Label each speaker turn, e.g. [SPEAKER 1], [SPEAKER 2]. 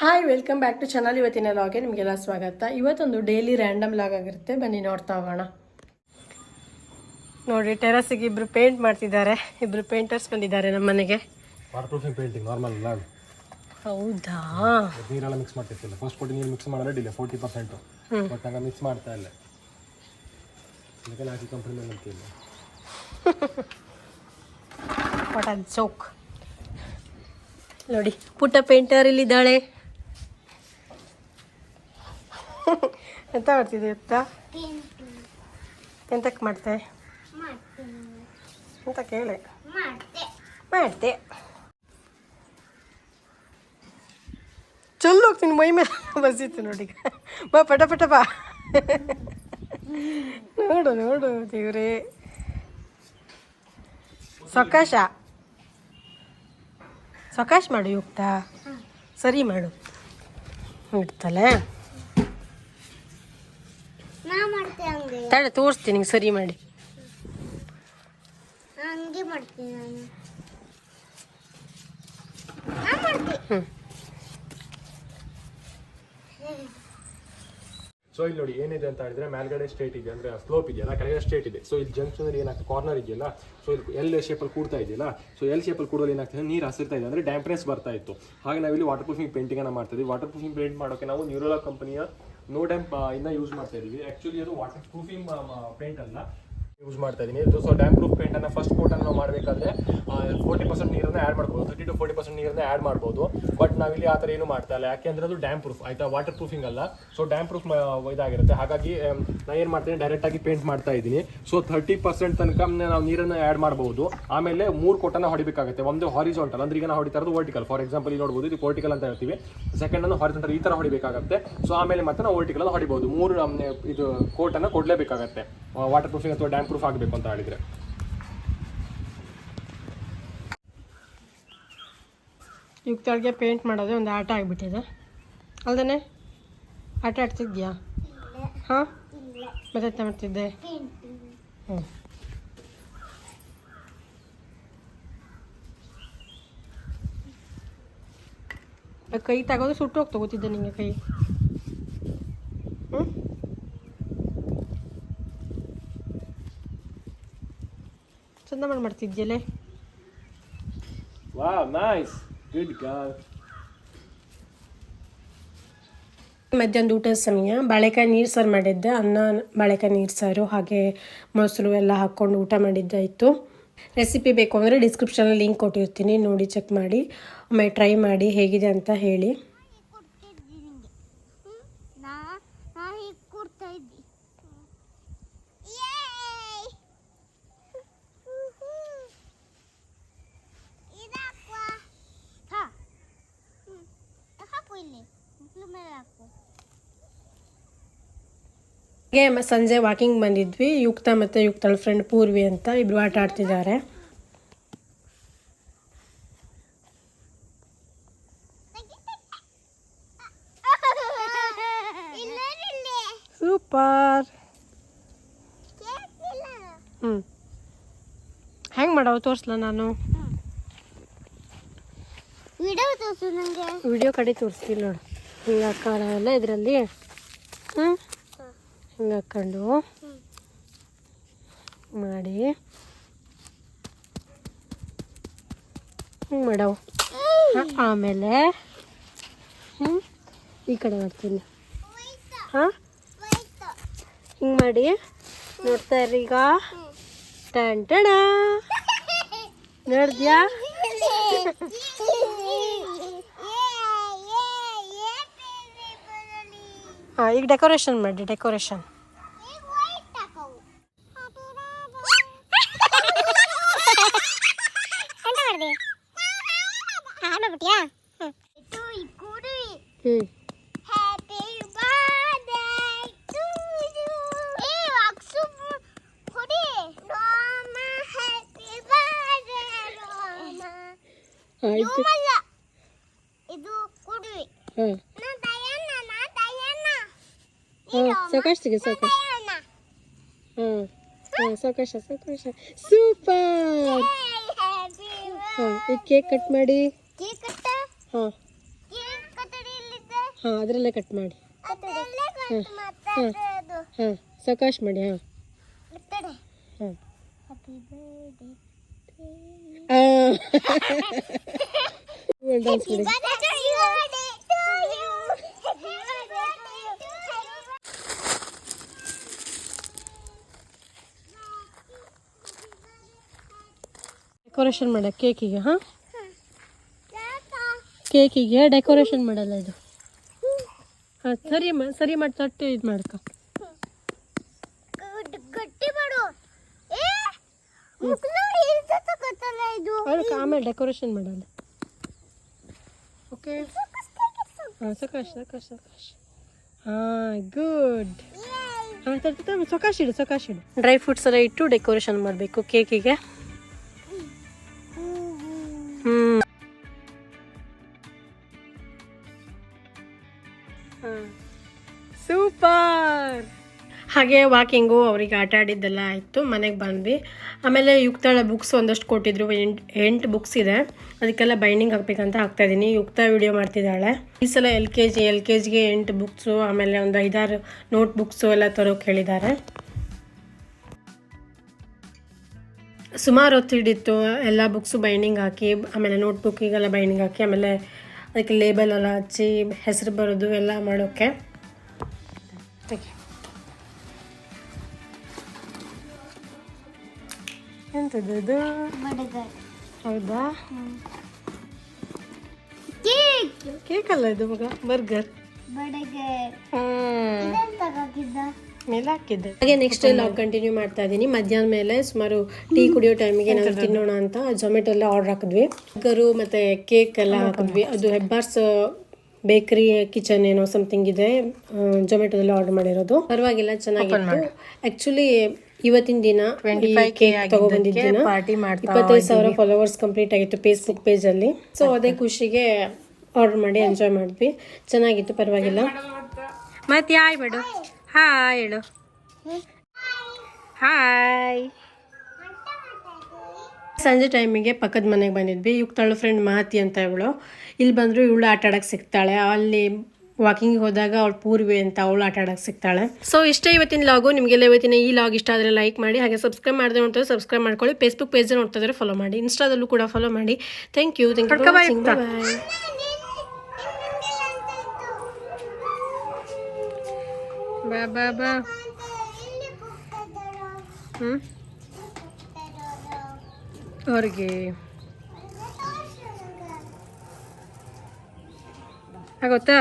[SPEAKER 1] Hi welcome back to channel ಇವತ್ತಿನ ಲಾಗೆ ನಿಮಗೆಲ್ಲ ಸ್ವಾಗತ. ಇವತ್ತೊಂದು ಡೈಲಿ ರ್ಯಾಂಡಮ್ ಲಾಗ್ ಆಗಿರುತ್ತೆ. ಬನ್ನಿ ನೋಡ್ತಾ ಹೋಗೋಣ. ನೋಡಿ ಟೆರಸಿಗೆ ಇಬ್ರು ಪೇಂಟ್ ಮಾಡ್ತಿದ್ದಾರೆ. ಇಬ್ರು ಪೇಂಟರ್ಸ್ ಬಂದಿದ್ದಾರೆ ನಮ್ಮ ಮನೆಗೆ.
[SPEAKER 2] ಪೇಂಟಿಂಗ್ ನಾರ್ಮಲ್ ಲಾಗ್
[SPEAKER 1] ಹೌದಾ?
[SPEAKER 2] ನೀರೆಲ್ಲ ಮಿಕ್ಸ್ ಮಾಡ್ತಿರ್ತಿಲ್ಲ ಫಸ್ಟ್ ಕೊಟ್ಟು ನೀರು ಮಿಕ್ಸ್ ಮಾಡೋದು delay forty percent but mix ಮಾಡ್ತಾ ಇಲ್ಲ. ಅದಕ್ಕೆ ನಾಲ್ಕು ಕಂಪ್ನಿ ಮೇಲೆ ಅಂತಿಲ್ಲ
[SPEAKER 1] ವಾಟ್ ಚೌಕ್ ನೋಡಿ ಪುಟ್ಟ ಪೇಂಟರ್ ಇಲ್ಲಿದ್ದಾಳೆ. ಎಂತ ಮಾಡ್ತಿದ್ದೆ ಗೊತ್ತಾ? ಎಂತಕ್ಕೆ ಮಾಡ್ತೆ? ಅಂತ ಕೇಳೆ. ಮಾಡ್ತೆ. ಚೊಲ್ಲು ಹೋಗ್ತೀನಿ ಮೈ ಮೇಲೆ ಬಸ್ಸಿತ್ತು ನೋಡಿ ಬಾ ಪಟ ಪಟ ಬಾ. ನೋಡು ನೋಡು ದೇವ್ರಿ. ಸೊಕಾಶ. ಸೊಕಾಶ್ ಮಾಡು ಯುಕ್ತ ಸರಿ ಮಾಡು. ಇಡ್ತಲೇ ತಡೆ ತೋರಿಸ್ತೀನಿ ನಿಂಗೆ ಸರಿ ಮಾಡಿ.
[SPEAKER 3] ಹಂಗೆ ಮಾಡ್ತೀನಿ ನಾನು.
[SPEAKER 2] ಸೊ ಇಲ್ಲಿ ನೋಡಿ ಏನಿದೆ ಅಂತ ಹೇಳಿದ್ರೆ ಮೇಲ್ಗಡೆ ಸ್ಟೇಟ್ ಇದೆ ಅಂದ್ರೆ ಸ್ಲೋಪ್ ಇದೆಯಲ್ಲ ಕೆಳಗಡೆ ಸ್ಟೇಟ್ ಇದೆ. ಸೊ ಇಲ್ಲಿ ಜಂಕ್ಷನ್ ಅಲ್ಲಿ ಏನಾಗ್ತದೆ? ಕಾರ್ನರ್ ಇದೆಯಲ್ಲ? ಸೊ ಇಲ್ಲಿ ಎಲ್ ಶೇಪಲ್ಲಿ ಕೂಡ್ತಾ ಇದೆಯಲ್ಲ? ಸೊ ಎಲ್ ಶೇಪಲ್ಲಿ ಕೂಡೋದು ಏನಾಗ್ತದೆ? ನೀರು ಹಸಿರ್ತಾ ಇದೆ ಅಂದ್ರೆ ಡ್ಯಾಂಪ್ನೆಸ್ ಬರ್ತಾ ಇತ್ತು. ಹಾಗೆ ನಾವಿಲ್ಲಿ ವಾಟರ್ ಪ್ರೂಫಿಂಗ್ ಪೇಂಟಿಂಗ್ ಅನ್ನ ಮಾಡ್ತಾ ಇದ್ವಿ. ವಾಟರ್ ಪ್ರೂಫಿಂಗ್ ಪೇಂಟ್ ಮಾಡೋಕೆ ನಾವು ನ್ಯೂರೋಲಾ ಕಂಪನಿಯ ನೋ ಡ್ಯಾಂಪ್ ಇಂದ ಯೂಸ್ ಮಾಡ್ತಾ ಇದೀವಿ. ಆಕ್ಚುಲಿ ಅದು ವಾಟರ್ ಪ್ರೂಫಿಂಗ್ ಪೇಂಟ್ ಅಲ್ಲ. ಯೂಸ್ ಮಾಡ್ತಾ ಇದೀನಿ. ಸೊ ಡ್ಯಾಮ್ ಪ್ರೂಫ್ ಪೇಂಟನ್ನು ಫಸ್ಟ್ ಕೋಟನ್ನು ನಾವು ಮಾಡಬೇಕಾದ್ರೆ ಫೋರ್ಟಿ ಪರ್ಸೆಂಟ್ ನೀರನ್ನ ಆಡ್ ಮಾಡ್ಬೋದು ತರ್ಟಿ ಟು ಫೋರ್ಟಿ ಪರ್ಸೆಂಟ್ ನೀರನ್ನ ಆಡ್ ಮಾಡ್ಬೋದು. ಬಟ್ ನಾವಿಲ್ಲಿ ಆ ಥರ ಏನು ಮಾಡ್ತಾ ಇಲ್ಲ. ಯಾಕೆಂದ್ರೆ ಅದು ಡ್ಯಾಮ್ ಪ್ರೂಫ್ ಆಯ್ತಾ? ವಾಟರ್ ಪ್ರೂಫಿಂಗ್ ಅಲ್ಲ ಸೊ ಡ್ಯಾಮ್ ಪ್ರೂಫ್ ಇದಾಗಿರುತ್ತೆ. ಹಾಗಾಗಿ ನಾನು ಏನು ಮಾಡ್ತೀನಿ ಡೈರೆಕ್ಟ್ ಆಗಿ ಪೇಂಟ್ ಮಾಡ್ತಾ ಇದ್ದೀನಿ ಸೊ ಥರ್ಟಿ ಪರ್ಸೆಂಟ್ ತನಕ ನಾವು ನೀರನ್ನು ಆ್ಯಡ್ ಮಾಡಬಹುದು ಆಮೇಲೆ ಮೂರು ಕೋಟನ ಹೊಡಿಬೇಕಾಗುತ್ತೆ. ಒಂದು ಹಾರಿಜಾಂಟಲ್ ಅಂದ್ರೆ ಈಗ ನಾವು ಹೊಡಿತಾ ಇರೋದು ವರ್ಟಿಕಲ್ ಫಾರ್ ಎಕ್ಸಾಂಪಲ್ ಇಲ್ಲಿ ನೋಡ್ಬೋದು, ಇದು ವರ್ಟಿಕಲ್ ಅಂತ ಹೇಳ್ತೀವಿ. ಸೆಕೆಂಡ್ ಅನ್ನು ಹಾರಿಜಾಂಟಲ್ ಈ ತರ ಹೊಡಿಬೇಕಾಗುತ್ತೆ. ಸೊ ಆಮೇಲೆ ಮತ್ತೆ ನಾವು ವರ್ಟಿಕಲ್ ಹೊಡಿಬಹುದು ಮೂರು ಇದು ಕೋಟನ್ನು ಕೊಡಲೇಬೇಕಾಗತ್ತೆ. ವಾಟರ್ ಪ್ರೂಫಿಂಗ್ ಅಥವಾ ಡ್ಯಾಮ್ ಪ್ರೂಫ್ ಆಗಬೇಕು ಅಂತ ಹೇಳಿದ್ರೆ.
[SPEAKER 1] ಯುಕ್ತಾಳ್ಗೆ ಪೇಂಟ್ ಮಾಡೋದೇ ಒಂದು ಆಟ ಆಗಿಬಿಟ್ಟಿದೆ. ಅಲ್ದೇ ಆಟ ಆಡ್ತಿದ್ಯಾ? ಹಾಂ? ಮತ್ತೆ ಮಾಡ್ತಿದ್ದೆ? ಹ್ಞೂ ಕೈ ತಗೋದು ಸುಟ್ಟು ಹೋಗಿ ತಗೋತಿದ್ದೆ ನಿಂಗೆ ಕೈ. ಹ್ಞೂ ಚಂದ ಮಾಡಿ ಮಾಡ್ತಿದ್ಯಲ್ಲೇ?
[SPEAKER 2] ವಾ ನೈಸ್ ಗುಡ್ ಗರ್ಲ್
[SPEAKER 1] ಮಧ್ಯಾಹ್ನದ ಊಟದ ಸಮಯ. ಬಾಳೆಕಾಯಿ ನೀರು ಸಾರು ಮಾಡಿದ್ದೆ. ಅನ್ನ ಬಾಳೆಕಾಯಿ ನೀರು ಸಾರು ಹಾಗೆ ಮೊಸರು ಎಲ್ಲ ಹಾಕ್ಕೊಂಡು ಊಟ ಮಾಡಿದ್ದಾಯಿತು. ರೆಸಿಪಿ ಬೇಕು ಅಂದರೆ ಡಿಸ್ಕ್ರಿಪ್ಷನಲ್ಲಿ ಲಿಂಕ್ ಕೊಟ್ಟಿರ್ತೀನಿ. ನೋಡಿ ಚೆಕ್ ಮಾಡಿ. ಒಮ್ಮೆ ಟ್ರೈ ಮಾಡಿ ಹೇಗಿದೆ ಅಂತ ಹೇಳಿ
[SPEAKER 3] ಕೊಡ್ತಿದ್ದಿ ನಿಂಗೆ ಹ್ಮ್? ನಾ ನಾ ಹೀಗೆ ಕೊಡ್ತಾ ಇದ್ದಿ Yay! ಇದಾಕುವ. ಹಾ. ಹ್ಮ್. ಹಾಕು ಇಲ್ಲಿ ಮುಕ್ಳು ಮೇಲೆ ಹಾಕು
[SPEAKER 1] ಹಾಗೆ ಮ- ಸಂಜೆ ವಾಕಿಂಗ್ ಬಂದಿದ್ವಿ. ಯುಕ್ತ ಮತ್ತು ಯುಕ್ತಳ ಫ್ರೆಂಡ್ ಪೂರ್ವಿ ಅಂತ ಇಬ್ರು ಆಟ ಆಡ್ತಿದ್ದಾರೆ.
[SPEAKER 3] ಇಲ್ಲ ಇಲ್ಲ
[SPEAKER 1] ಸೂಪರ್ ಹ್ಞೂ ಹೆಂಗೆ ಮಾಡವ ತೋರಿಸ್ಲಾ ನಾನು?
[SPEAKER 3] ವಿಡಿಯೋ ತೋರಿಸು ನನಗೆ
[SPEAKER 1] ವಿಡಿಯೋ ಕಡೆ ತೋರಿಸ್ತೀನಿ ನೋಡು. ಹಿಂಗೆ ಹಾಕೋಲ್ಲ ಇದರಲ್ಲಿ. ಹಿಂಗೆ ಹಾಕ್ಕೊಂಡು ಮಾಡಿ. ಹಿಂಗೆ ಮಾಡವು. ಆಮೇಲೆ ಹ್ಞೂ ಈ ಕಡೆ ಮಾಡ್ತೀನಿ. ಹಾಂ? ಹಿಂಗೆ ಮಾಡಿ. ನೋಡ್ತಾ ಇರ್ರಿ ಈಗ. ಟಣ ಟಣ. ನೋಡಿದ್ಯಾ? ಹಾಂ ಈಗ ಡೆಕೋರೇಷನ್ ಮಾಡಿ ಡೆಕೋರೇಷನ್ ಹ್ಞೂ
[SPEAKER 3] Happy birthday to you. ಏ ಅಕ್ಸು ಕೊಡಿ ರೋಮ ಹ್ಯಾಪಿ ಬರ್ಡೇ ರೋಮ
[SPEAKER 1] ಹಾಂ ಇದು
[SPEAKER 3] ರೋಮಲ್ಲ ಇದು ಕುಡಿ
[SPEAKER 1] ಹಾಂ
[SPEAKER 3] ನಾ ದಯಣ್ಣ ನಾ ದಯಣ್ಣ
[SPEAKER 1] ಹಾಂ ಸಾಕಷ್ಟಿಗೆ ಸಾಕಷ್ಟು ಹಾಂ ಹಾಂ ಸಾಕಷ್ಟ ಸಾಕಷ್ಟ ಸೂಪರ್ ಹಾಂ ಈ ಕೇಕ್ ಕಟ್ ಮಾಡಿ. ಹಾಂ ಹಾಂ ಅದರಲ್ಲೇ ಕಟ್ ಮಾಡಿ.
[SPEAKER 3] ಹಾಂ ಹಾಂ
[SPEAKER 1] ಹಾಂ ಸಕಾಶ್ ಮಾಡಿ ಹಾಂ ಹಾಂ ಡಾನ್ಸ್ ಮಾಡಿ ಡೆಕೋರೇಷನ್ ಮಾಡ ಕೇಕಿಗೆ ಹಾಂ? ಕೇಕಿಗೆ ಡೆಕೋರೇಷನ್ ಮಾಡಲ್ಲ ಇದು. ಹಾಂ ಸರಿ ಮಾ ಸರಿ ಮಾಡಿ ತಟ್ಟು ಇದು ಮಾಡ್ಕೊ. ಆಮೇಲೆ ಡೆಕೋರೇಷನ್ ಮಾಡಲ್ಲ ಓಕೆ ಹಾಂ ಸಕಾಶ್ ಸಕಾಶ್ ಸಕಾಶ್. ಹಾಂ ಗುಡ್ ಹಾಂ ಸಕಾಶ್ ಇಡು ಸಕಾಶ್ ಇಡು. ಡ್ರೈ ಫ್ರೂಟ್ಸ್ ಎಲ್ಲ ಇಟ್ಟು ಡೆಕೋರೇಷನ್ ಮಾಡಬೇಕು ಕೇಕಿಗೆ. ಹ್ಞೂ ಸೂಪರ್. ಹಾಗೆ ವಾಕಿಂಗು, ಅವರಿಗೆ ಆಟ ಆಡಿದ್ದೆಲ್ಲ ಆಯಿತು, ಮನೆಗೆ ಬಂದ್ವಿ. ಆಮೇಲೆ ಯುಕ್ತಾಳ ಬುಕ್ಸ್ ಒಂದಷ್ಟು ಕೊಟ್ಟಿದ್ರು, ಎಂಟು ಎಂಟು ಬುಕ್ಸ್ ಇದೆ. ಅದಕ್ಕೆಲ್ಲ ಬೈಂಡಿಂಗ್ ಹಾಕ್ಬೇಕಂತ ಹಾಕ್ತಾ ಇದ್ದೀನಿ ಯುಕ್ತ ವಿಡಿಯೋ ಮಾಡ್ತಿದ್ದಾಳೆ. ಈ ಸಲ L K G, L K ಜಿಗೆ ಎಂಟು ಬುಕ್ಸು, ಆಮೇಲೆ ಒಂದು ಐದಾರು ನೋಟ್ ಬುಕ್ಸು ಎಲ್ಲ ತರೋಕೆ ಹೇಳಿದ್ದಾರೆ. ಸುಮಾರು ಹೊತ್ತು ಹಿಡಿತು ಎಲ್ಲ ಬುಕ್ಸು ಬೈಂಡಿಂಗ್ ಹಾಕಿ ಆಮೇಲೆ ನೋಟ್ಬುಕ್ಕಿಗೆಲ್ಲ ಬೈಂಡಿಂಗ್ ಹಾಕಿ ಆಮೇಲೆ ಅದಕ್ಕೆ ಲೇಬಲ್ ಎಲ್ಲ ಹಚ್ಚಿ ಹೆಸರು ಬರೋದು ಎಲ್ಲ ಮಾಡೋಕ್ಕೆ. ಎಂಥದ್ದು ಹೌದಾ?
[SPEAKER 3] ಕೇಕ್!
[SPEAKER 1] ಅಲ್ಲ ಇದು ಮಗ? ಬರ್ಗರ್.
[SPEAKER 3] ಬಡಗರ್.
[SPEAKER 1] ಹಾಂ
[SPEAKER 3] ಇದೆಂತ ಹಾಕಿದ್ದ
[SPEAKER 1] ಮೇಲೆ ಹಾಕಿದ್ದೆ ಹಾಗೆ ನೆಕ್ಸ್ಟ್ ಲಾಗ್ ಕಂಟಿನ್ಯೂ ಮಾಡ್ತಾ ಇದ್ದೀನಿ ಮಧ್ಯಾಹ್ನ ಮೇಲೆ ಸುಮಾರು ಟೀ ಕುಡಿಯೋ ಟೈಮ್ಗೆ ನಾವು ತಿನ್ನೋಣ ಅಂತ ಜೊಮೆಟೊ ಎಲ್ಲ ಆರ್ಡರ್ ಹಾಕಿದ್ವಿ. ಬರ್ಗರು ಮತ್ತೆ ಕೇಕ್ ಎಲ್ಲ ಹಾಕಿದ್ವಿ. ಅದು ಹೆಬ್ಬಾರ್ಸ್ ಬೇಕರಿ ಕಿಚನ್ ಏನೋ ಸಮಥಿಂಗ್ ಇದೆ ಜೊಮೆಟೊದಲ್ಲಿ ಆರ್ಡರ್ ಮಾಡಿರೋದು. ಪರವಾಗಿಲ್ಲ ಚೆನ್ನಾಗಿತ್ತು. ಆಕ್ಚುಲಿ ಇವತ್ತಿನ ದಿನ ಕೇಕ್ ತಗೊಬಂದಿದ್ದ ದಿನ. ಇಪ್ಪತ್ತೈದು ಸಾವಿರ ಫಾಲೋವರ್ಸ್ ಕಂಪ್ಲೀಟ್ ಆಗಿತ್ತು ಫೇಸ್ಬುಕ್ ಪೇಜ್ ಅಲ್ಲಿ. ಸೊ ಅದೇ ಖುಷಿಗೆ ಆರ್ಡರ್ ಮಾಡಿ ಎಂಜಾಯ್ ಮಾಡಿದ್ವಿ. ಚೆನ್ನಾಗಿತ್ತು ಪರವಾಗಿಲ್ಲ. ಮತ್ತೆ ಹಾಯ್ ಬೇಡು? ಹಾಯ್ ಹೇಳು. ಹಾಯ್ ಸಂಜೆ ಟೈಮಿಗೆ ಪಕ್ಕದ ಮನೆಗೆ ಬಂದಿದ್ವಿ. ಯುಕ್ತಾಳು ಫ್ರೆಂಡ್ ಮಹತಿ ಅಂತ ಇವಳು. ಇಲ್ಲಿ ಬಂದರೂ ಇವಳು ಆಟ ಆಡಕ್ಕೆ ಸಿಗ್ತಾಳೆ. ಅಲ್ಲಿ ವಾಕಿಂಗ್ ಹೋದಾಗ ಅವಳು ಪೂರ್ವಿ ಅಂತ ಅವಳು ಆಟ ಆಡಕ್ಕೆ ಸಿಗ್ತಾಳೆ. ಸೊ ಇಷ್ಟೇ ಇವತ್ತಿನ ಲಾಗು ನಿಮಗೆಲ್ಲ ಇವತ್ತಿನ ಈ ಲಾಗ್ ಇಷ್ಟ ಆದರೆ ಲೈಕ್ ಮಾಡಿ, ಹಾಗೆ ಸಬ್ಸ್ಕ್ರೈಬ್ ಮಾಡಿದ್ರೆ ನೋಡ್ತಾರೆ ಸಬ್ಸ್ಕ್ರೈಬ್ ಮಾಡ್ಕೊಳ್ಳಿ. ಫೇಸ್ಬುಕ್ ಪೇಜ್ ನೋಡ್ತಾ ಫಾಲೋ ಮಾಡಿ. ಇನ್ಸ್ಟಾದಲ್ಲೂ ಕೂಡ ಫಾಲೋ ಮಾಡಿ. Thank you thank you bye ಬಾ ಬಾ ಬಾ. ಹ್ಞೂ ಅವ್ರಿಗೆ. ಆಗುತ್ತಾ